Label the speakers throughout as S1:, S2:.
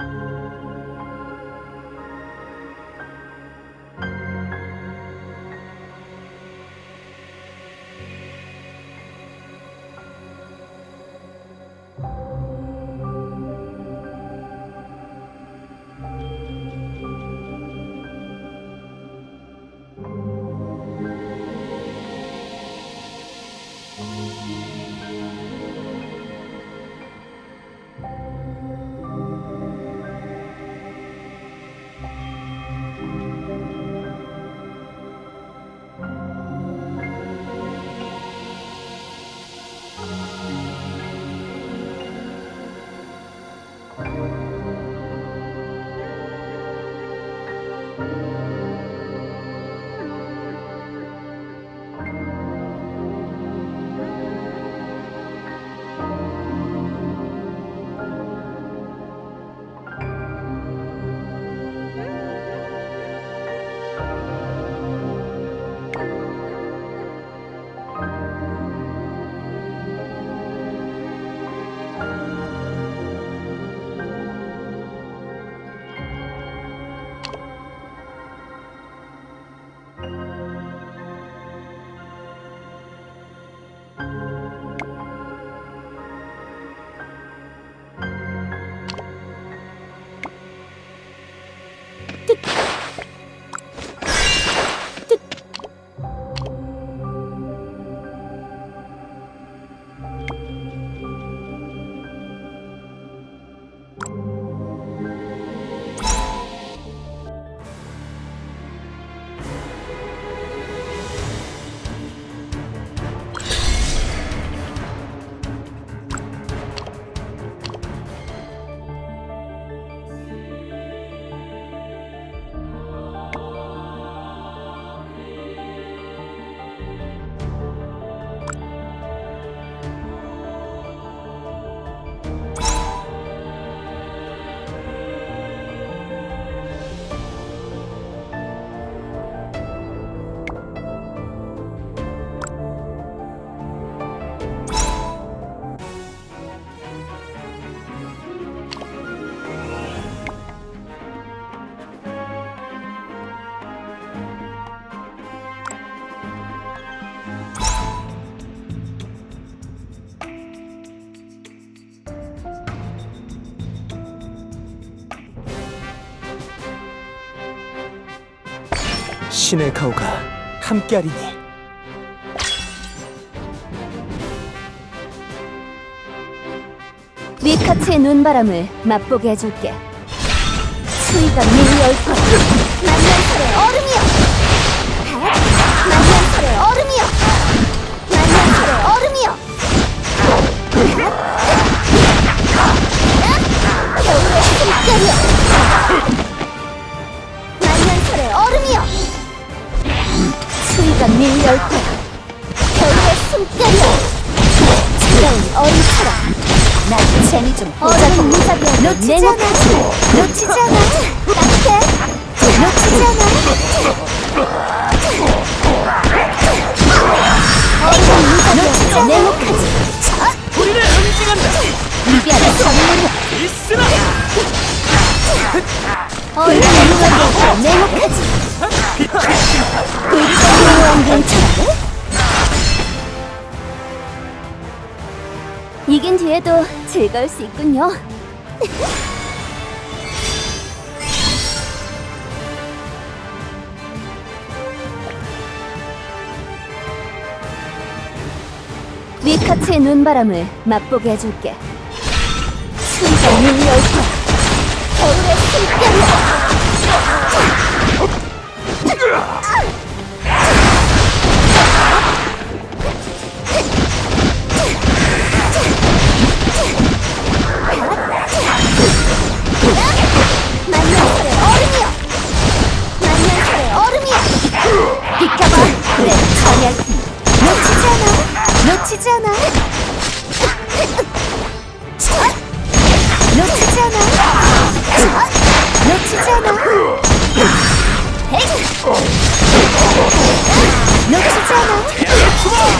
S1: Thank you. Artık 신의 가호가 함께하리니
S2: 위카츠의 눈바람을 맛보게 해줄게. 추위가 밀려올 거야. 만년설의 얼음이 거야. 겨울의 숨결이여! 차가운 얼음처럼 난 재미 좀 보자고 무사비야 놓치지 않아 놓치지 않아 따뜻해 놓치지 않아 냉혹하지
S1: 우리를 응징한다
S2: 이별의 선물이야
S1: 있으나
S2: 얼마나 무사비야 냉혹하지 불쌍한 왕경 이긴 뒤에도 즐거울 수 있군요. 위카츠의 눈바람을 맛보게 해줄게. 추위가 밀려올 거야. 겨울의 숨결이야. 놓치지 않아! 놓치지 않아! 놓치지 않아! 놓치지 않아!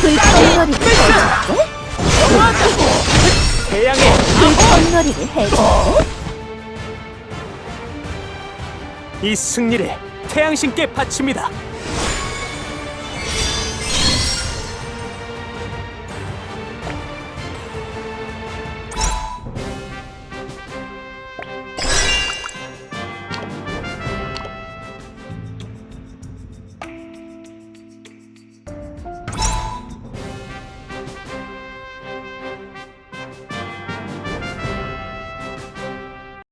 S2: 불꽃놀이를 해줄게!
S1: 태양의
S2: 불꽃놀이를 해줄게!
S1: 이 승리를 태양신께 바칩니다.